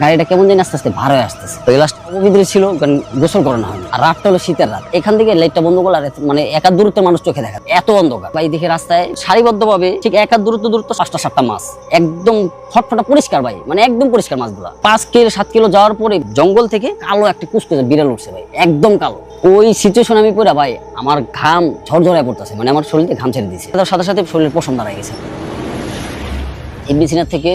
গাড়িটা কেমন জানি আস্তে আস্তে ভার হয়ে আসতেছে। তো লাস্ট অপবিত্র ছিল, কারণ গোসল করানো হয়নি। আর রাতটা হলো শীতের রাত। এখান থেকে লাইটটা বন্ধ করলে আর মানে একা দূরত্ব মানুষ চোখে দেখা এত অন্ধকার। ভাই দেখে রাস্তায় সারিবদ্ধ ভাবে ঠিক একা দূরত্ব দূরত্ব পাঁচটা সাতটা মাছ। একদম ফটফটা পরিষ্কার ভাই। মানে একদম পরিষ্কার মাছগুলা। পাঁচ কিলো, সাত কিলো যাওয়ার পরে জঙ্গল থেকে কালো একটা কুচকুচে বিড়াল উঠছে ভাই। একদম কালো। ওই সিচুয়েশন আমি পড়া ভাই, আমার ঘাম ঝরঝরায় পড়তেছে। মানে আমার শরীরে ঘাম ছেড়ে দিয়েছে। তার সাথে সাথে শরীরের পশম দাঁড়ায় গেছে। ইবনিসিনার থেকে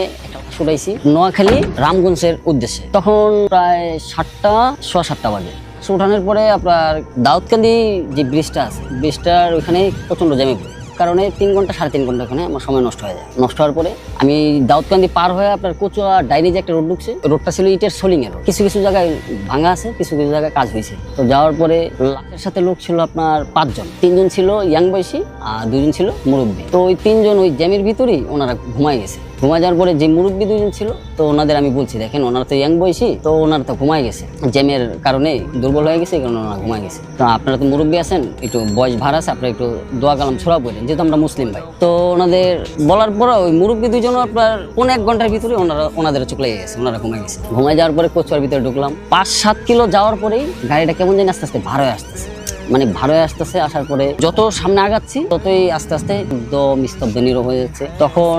উঠাইছি নোয়াখালী রামগঞ্জের উদ্দেশ্যে। তখন প্রায় সাতটা, সোয়া সাতটা বাজে। উঠানোর পরে আপনার দাউদকান্দি যে ব্রিজটা আছে, ব্রিজটার ওইখানে প্রচণ্ড জ্যামে কারণে তিন ঘণ্টা, সাড়ে তিন ঘণ্টা ওখানে আমার সময় নষ্ট হয়ে যায়। নষ্ট হওয়ার পরে আমি দাউদকান্দি পার হয়ে আপনার কচুয়া ডাইনি যে একটা রোড ঢুকছে রোডটা ছিল ইটের সোলিং এর কিছু কিছু জায়গায় ভাঙা আছে, কিছু কিছু জায়গায় কাজ হয়েছে। তো যাওয়ার পরে লাখের সাথে লোক ছিল আপনার পাঁচজন। তিনজন ছিল ইয়াং বয়সী আর দুজন ছিল মুরব্বী। তো ওই তিনজন ওই জ্যামের ভিতরেই ওনারা ঘুমাই গেছে। ঘুমায় যাওয়ার পরে যে মুরব্বী দুজন ছিল, তো ওনাদের আমি বলছি, দেখেন, ওনারা তো ইয়াং বয়সী, তো ওনারা তো ঘুমায় গেছে। জ্যামের কারণে দুর্বল হয়ে গেছে কারণে ওনারা ঘুমায় গেছে। তো আপনারা তো মুরব্বী আছেন, একটু বয়স ভার আছে, আপনারা একটু দোয়া কালাম ছোড়া পড়েন যেহেতু আমরা মুসলিম ভাই। তো ওনাদের বলার পর ওই মুরব্বী দুজন আপনার কোন এক ঘণ্টার ভিতরে ওনারা, ওনাদের চোখ লেগে গেছে, ওনারা ঘুমায় গেছে। ঘুমায় যাওয়ার পরে কচুয়ার ভিতরে ঢুকলাম। পাঁচ সাত কিলো যাওয়ার পরেই গাড়িটা কেমন জানি আস্তে আস্তে ভার হয়ে আসতেছে। মানে ভালো আসতেছে, আসার পরে যত সামনে আগাচ্ছি, ততই আস্তে আস্তে একদম স্তব্ধ, নীরব হয়ে যাচ্ছে। তখন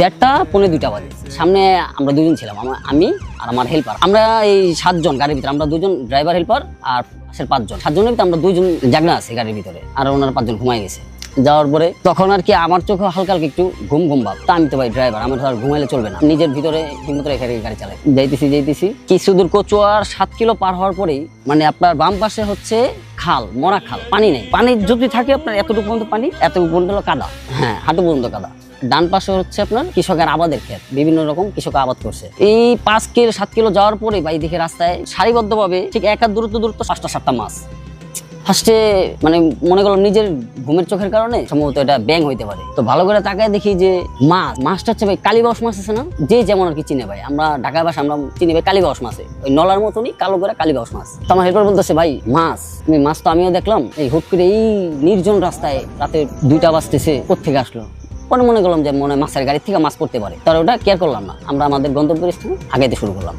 দেড়টা পনেরো দুইটা বাজে। সামনে আমরা দুজন ছিলাম আমার আমি আর আমার হেল্পার আমরা এই সাতজন গাড়ির ভিতরে, আমরা দুজন ড্রাইভার হেল্পার আর পাশের পাঁচজন। সাতজনের ভিতরে আমরা দুইজন জাগনা আছে গাড়ির ভিতরে, আর ওনারা পাঁচজন ঘুমাই গেছে। যাওয়ার পরে তখন আর কি আমার চোখে হালকা হালকা একটু ঘুম ঘুম ভাব। তা আমি তো ভাই ড্রাইভার আমার আর ঘুমাইলে চলবে না। নিজের ভিতরে ঠিকমতো রেখে রেখে গাড়ি চালাই। যাইতেছি যাইতেছি। কিছু দূর কচুয়ার সাত কিলো পার হওয়ার পরেই মানে আপনার বাম পাশে হচ্ছে খাল, মরা খাল, পানি নেই। পানি যদি থাকে আপনার এতটুকু পর্যন্ত পানি, এতটুকু পর্যন্ত কাদা। হ্যাঁ হাঁটু পর্যন্ত কাদা। ডান পাশে হচ্ছে আপনার কৃষকের আবাদের ক্ষেত, বিভিন্ন রকম কৃষক আবাদ করছে। এই পাঁচ কিলো, সাত কিলো যাওয়ার পরে ভাই দেখে রাস্তায় সারিবদ্ধভাবে ঠিক এক দূরত্ব দূরত্ব পাঁচটা, সাতটা মাছ। ফার্স্টে মানে মনে করলাম নিজের ঘুমের চোখের কারণে সম্ভবত এটা ব্যাং হইতে পারে। তো ভালো করে তাকায় দেখি যে মাছ মাছটা হচ্ছে ভাই কালীবাউস মাছ আছে না? যে যেমন আর কি চিনে ভাই। আমরা ঢাকা বাস, আমরা চিনি ভাই কালীবাউস মাছে ওই নলার মতনই কালো করে কালীবাউস মাছ। তো আমার হেল্পার বলতেছে, ভাই, মাছ, তুমি মাছ তো আমিও দেখলাম। এই হুট করে এই নির্জন রাস্তায় রাতে দুইটা বাজতেছে কোথেকে আসলো? পরে মনে করলাম যে মনে মাছের গাড়ি থেকে মাছ পড়তে পারে। তার ওটা কেয়ার করলাম না। আমরা আমাদের গন্তব্য স্থানে আগাইতে শুরু করলাম।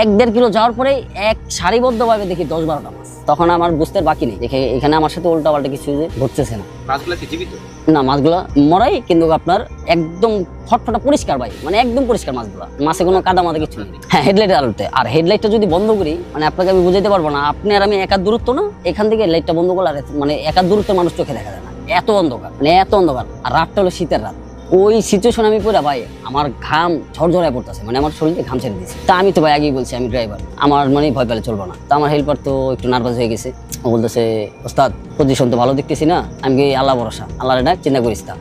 এক দেড় কিলো যাওয়ার পরে এক সারিবদ্ধভাবে দেখি দশ বারোটা মাছ। তখন আমার বুঝতে বাকি নেই। দেখে এখানে আমার সাথে উল্টা পাল্টা কিছু ঘটতেছে না। মাছগুলো কি জীবিত? না মাছগুলো মরাই কিন্তু আপনার একদম ফটফটা পরিষ্কার ভাই। মানে একদম পরিষ্কার মাছগুলো। মাছে কোনো কাদা মাদা কিছু নেই। হ্যাঁ হেডলাইটের আলোতে আর হেডলাইটটা যদি বন্ধ করি মানে আপনাকে আমি বুঝাইতে পারব না আপনি আর আমি একার দূরত্ব না। এখান থেকে লাইটটা বন্ধ করলে আর মানে একার দূরত্ব মানুষ চোখে দেখা যায় না। এত অন্ধকার মানে এত অন্ধকার। আর রাতটা হলো শীতের রাত। ওই সিচুয়েশন আমি পড়া, ভাই, আমার ঘাম ঝরঝরায় পড়তেছে মানে আমার শরীরে ঘাম ছেড়ে দিয়েছে। তা আমি তো, ভাই, আগেই বলছি, আমি ড্রাইভার আমার মানে ভয় পেলে চলবো না। তা আমার হেল্পার তো একটু নার্ভাস হয়ে গেছে। ও বলতেছে, ওস্তাদ পজিশন তো ভালো দেখতেছি না। আমি আল্লাহ ভরসা? আল্লাহরে ডাক, চিন্তা করিস তা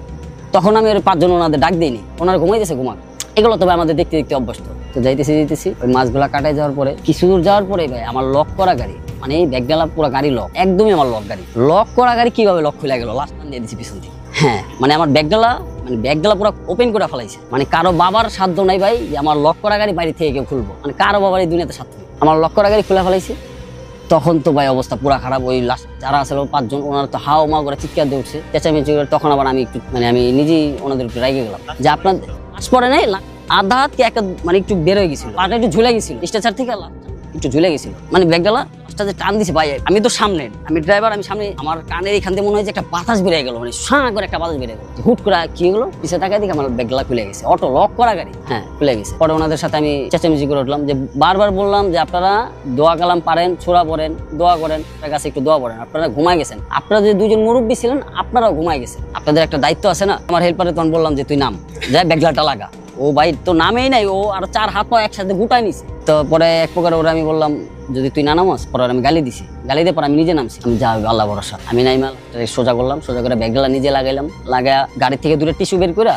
তখন আমি ওর পাঁচজন ওনাদের ডাক দিইনি। ওনারা ঘুমাই ঘুমাইতেছে ঘুমাক। এগুলো তো, ভাই, আমাদের দেখতে দেখতে অভ্যস্ত। তো যাইতেছি যাইতেছি, ওই মাছগুলা কাটাই যাওয়ার পরে, কিছু দূর যাওয়ার পরে, ভাই, আমার লক করা গাড়ি মানে এই ব্যাগডালা পুরো গাড়ি লক একদমই আমার লক গাড়ি। লক করা গাড়ি কীভাবে লক খুলে গেল? লাস্ট টান দিয়ে দিছি পিছন থেকে হ্যাঁ মানে আমার ব্যাগডালা মানে ব্যাগডালা পুরো ওপেন করে ফেলাইছে। মানে কারও বাবার সাধ্য নাই ভাই যে আমার লক করা গাড়ি বাইরে থেকে কেউ খুলবো। মানে কারও বাবার এই দুনিয়াতে সাধ্য আমার লক করা গাড়ি খুলে ফেলাইছে। তখন তো ভাই অবস্থা পুরা খারাপ। ওই লাস্ট যারা আসলে পাঁচজন, ওনারা তো হাও মা করে চিৎকার দিয়ে উঠছে। চেঁচামেচি করে তখন আবার আমি একটু মানে আমি নিজেই ওনাদের একটু রেগে গেলাম। যে আপনার লাশ পরে নাই? আধা হাত কি একটা মানে একটু বের হয়ে গেছিল। পাটা একটু ঝুলে গেছিল। স্ট্রেচার থেকে একটু ঝুলে গেছিল। মানে ব্যাগডালা যে টান দিছে ভাই আমি তো সামনে, আমি ড্রাইভার আমি সামনে, আমার কানের এখান থেকে মনে হয় যে একটা বাতাস বেরিয়ে গেল মানে সাঁ করে একটা বাতাস বেরিয়ে গেল। হুট করে কি হলো? পিছিয়ে তাকায় দেখে আমার ব্যাগডালা খুলে গেছে। অটো লক করা গাড়ি হ্যাঁ খুলে গেছে। পরে ওনাদের সাথে আমি চেঁচামেচি করে উঠলাম যে বারবার বললাম যে আপনারা দোয়া কালাম পারেন, ছোড়া পড়েন, দোয়া করেন, আপনার কাছে একটু দোয়া পড়েন, আপনারা ঘুমাই গেছেন। আপনারা যে দুজন মুরব্বী ছিলেন, আপনারাও ঘুমাই গেছেন। আপনাদের একটা দায়িত্ব আছে না? আমার হেল্পারে তখন বললাম যে তুই নাম যাই ব্যাগলাটা লাগা। ও ভাই তো নামেই নাই, ও আর চার হাত পা একসাথে গুটাই নিছে। তো পরে এক প্রকার ওরা আমি বললাম, যদি তুই না নামাস, পরে আমি গালি দিছি। গালি দিয়ে পরে আমি নিজে নামছি। আমি যা আল্লাহ ভরসা। আমি নাইমাল সোজা করলাম, সোজা করে ব্যাগগুলা নিজে লাগাইলাম। লাগা গাড়ি থেকে দূরে টিস্যু বের করে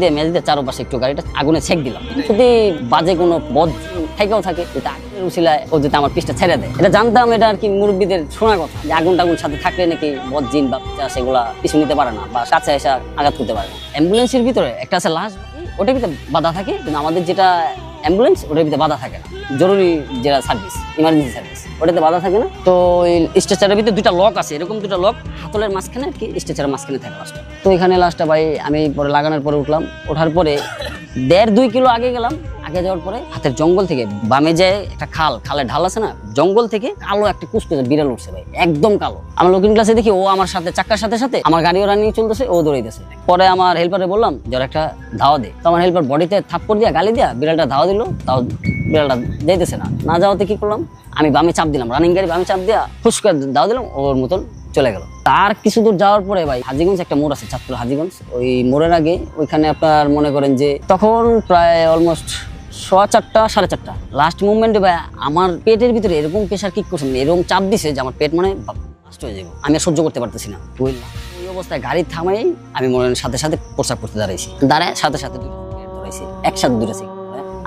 দিয়ে মেজ দিয়ে চারপাশে একটু গাড়িটা আগুনে ছেক দিলাম। যদি বাজে কোনো বদ থেকেও থাকে আগুনের উচিলায় ও যদি আমার পিসটা ছেড়ে দেয়। এটা জানতাম, এটা আর কি মুরব্বীদের শোনা কথা। যে আগুন টাগুন সাথে থাকলে নাকি বদ জিন বা সেগুলা পিছু নিতে পারে না বা কাছে এসে আঘাত করতে পারে না। অ্যাম্বুলেন্সের ভিতরে একটা আছে লাশ। ওটার ভিতরে বাধা থাকে, কিন্তু আমাদের যেটা অ্যাম্বুলেন্স ওটার ভিতরে বাধা থাকে না। জরুরি যেটা সার্ভিস ইমার্জেন্সি সার্ভিস ওটাতে বাধা থাকে না। তো স্ট্রেচারের ভিতরে দুটা লক আছে, এরকম দুটা লক হাতলের মাঝখানে আর কি স্ট্রেচারের মাঝখানে থাকে লাস্ট তো এখানে লাস্টটা ভাই আমি পরে লাগানোর পরে উঠলাম, ওঠার পরে দেড় দুই কিলো আগে গেলাম আগে যাওয়ার পরে হাতের জঙ্গল থেকে বামে যে একটা খাল খালে ঢাল আছে না, জঙ্গল থেকে কালো একটা কুচকুচে বিড়াল উঠছে ভাই, একদম কালো। আমার লুকিং ক্লাসে দেখি ও আমার সাথে চাক্কার সাথে সাথে আমার গাড়ি ওরা নিয়ে চলতেছে, ও দৌড়াইতেছে। পরে আমার হেল্পারে বললাম যে একটা ধাওয়া দে। তো আমার হেল্পার বডিতে থাপ্পড় দিয়া, গালি দিয়া বিড়ালটা ধাওয়া দিল, তাও বিড়ালটা যাইতেছে না। না যাওয়াতে কি করলাম? আমি বামে চাপ দিলাম রানিং গাড়ি বামে চাপ দিয়া ফুসকা দাও দিলাম, ওর মতন চলে গেল। তার কিছু দূর যাওয়ার পরে ভাই, হাজিগঞ্জ একটা মোড় আছে, চাঁদপুর হাজিগঞ্জ। ওই মোড়ের আগে ওইখানে আপনার মনে করেন যে তখন প্রায় অলমোস্ট সোয়া চারটা, সাড়ে চারটা। লাস্ট মুভমেন্টে ভাই আমার পেটের ভিতরে এরকম প্রেশার কিক করছে, এরকম চাপ দিছে যে আমার পেট মানে লাস্ট হয়ে যাবে। আমি আর সহ্য করতে পারতেছি না। বুঝলাম ওই অবস্থায় গাড়ি থামাই, আমি মনে সাথে সাথে প্রসাব করতে দাঁড়াইছি। দাঁড়ায় সাথে সাথে দুটো ধরাইছি একসাথে সিগারেট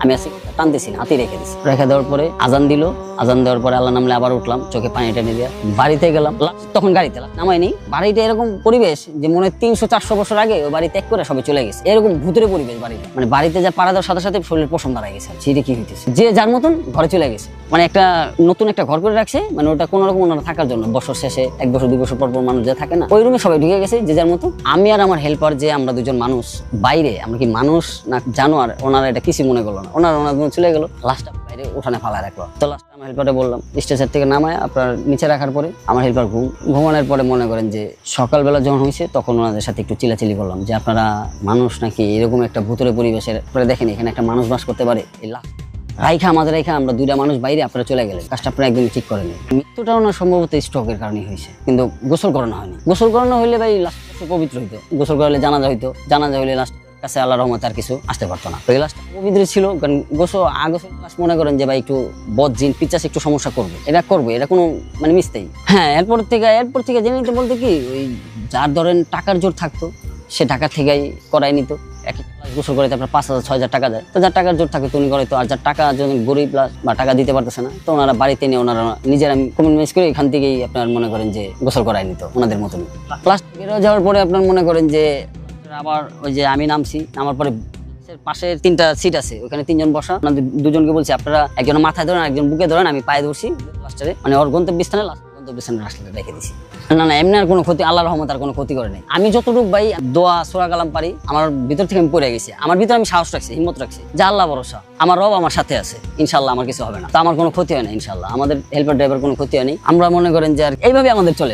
আমি আছি, টানতেছি না হাতে রেখে দিছি। রেখে দেওয়ার পরে আজান দিল, আজান দেওয়ার পরে আল্লাহ নামলে আবার উঠলাম, চোখে পানি টেনে দিয়ে বাড়িতে গেলাম। তখন গাড়িতে নামাইনি বাড়িতে এরকম পরিবেশ যে মনে হয় তিনশো চারশো বছর আগে ওই বাড়ি ত্যাগ করে সবাই চলে গেছে। এরকম ভূতের পরিবেশ বাড়িতে মানে বাড়িতে যা পাড়া দেওয়ার সাথে সাথে শরীরের পোষণ দাঁড়ায় গেছে সেটা কি হইতেছে? যে যার মতন ঘরে চলে গেছে। মানে একটা নতুন একটা ঘর করে রাখছে মানে ওটা কোনো রকম ওনারা থাকার জন্য। বছর শেষে, এক বছর, দুই বছর পর পর মানুষ যে থাকে না, ওই রুমে সবাই ঢুকে গেছে যে যার মতো আমি আর আমার হেল্পার যে আমরা দুজন মানুষ, বাইরে আমরা কি মানুষ না জানোয়ার, ওনারা এটা কিছু মনে করল না। ওনারা ওনার চলে গেলো। লাস্টটা বাইরে উঠানে ফালা রাখল। তো লাস্ট আমার হেল্পারে বললাম স্টেজের থেকে নামায়, আপনার নিচে রাখার পরে আমার হেল্পার ঘুম, ঘুমানোর পরে মনে করেন যে সকালবেলা যখন হয়েছে, তখন ওনাদের সাথে একটু চিলাচিলি করলাম যে আপনারা মানুষ নাকি এরকম একটা ভূতরে পরিবেশের পরে দেখেন এখানে একটা মানুষ বাস করতে পারে। এই লাস্ট রাইখা আমাদের রাইখা আমরা দুইটা মানুষ বাইরে, আপনারা চলে গেলেন। কাজটা আপনারা একদমই ঠিক করেনি মৃত্যুটা ওনার সম্ভবত স্ট্রোকের কারণে হয়েছে। কিন্তু গোসল করানো হয়নি। গোসল করানো হইলে ভাই লাস্ট পবিত্র হইতো। গোসল করালে জানাজা হইতো। জানাজা হইলে লাস্ট কাছে আল্লাহ রহমত আর কিছু আসতে পারতো না। পবিত্র ছিল, কারণ গোসল লাস্ট মনে করেন যে ভাই একটু বদ জিন পিচাস একটু সমস্যা করবে। এটা করবে, এটা কোনো মানে মিস্তেই হ্যাঁ এরপর থেকে এরপর থেকে জেনে নিতে বলতে কি, ওই যার ধরেন টাকার জোর থাকতো, সে টাকা থেকেই করাই নিত। এক গোসল করে আপনার পাঁচ হাজার, ছয় হাজার টাকা দেয়। তো যার টাকার জোর থাকে তুমি করে তো, আর যার টাকা যদি গরিব বা টাকা দিতে পারতেছে না, তো ওনারা বাড়িতে নিয়ে ওনারা নিজেরা কমিটমেন্টস করে এখান থেকেই আপনার মনে করেন যে গোসল করাই নিত, ওনাদের মতন ক্লাস বেরো যাওয়ার পরে আপনার মনে করেন যে আবার ওই যে আমি নামছি, নামার পরে পাশে তিনটা সিট আছে, ওখানে তিনজন বসা। আপনাদের দুজনকে বলছি, আপনারা একজন মাথায় ধরেন একজন বুকে ধরেন, আমি পায়ে ধরছি। লাস্টারে মানে ওর গন্তব্যস্থানে last গন্তব্যস্থানে রাস্তাটা রেখে দিছি। না না, এমনি আর কোনো ক্ষতি আল্লাহ রহমত আর কোনো ক্ষতি করে নাই। আমি যতটুকু ভাই দোয়া, সোরা কালাম পারি, আমার ভিতর থেকে আমি পড়ে গেছি। আমার ভিতরে আমি সাহস রাখছি, হিম্মত রাখছি যে আল্লাহ ভরসা, আমার রব আমার সাথে আছে ইনশাল্লাহ আমার কিছু হবে না। তো আমার কোনো ক্ষতি হয় না ইনশাল্লাহ আমাদের হেল্পার ড্রাইভার কোনো ক্ষতি হয়নি আমরা মনে করেন যে আর এইভাবে আমাদের চলে।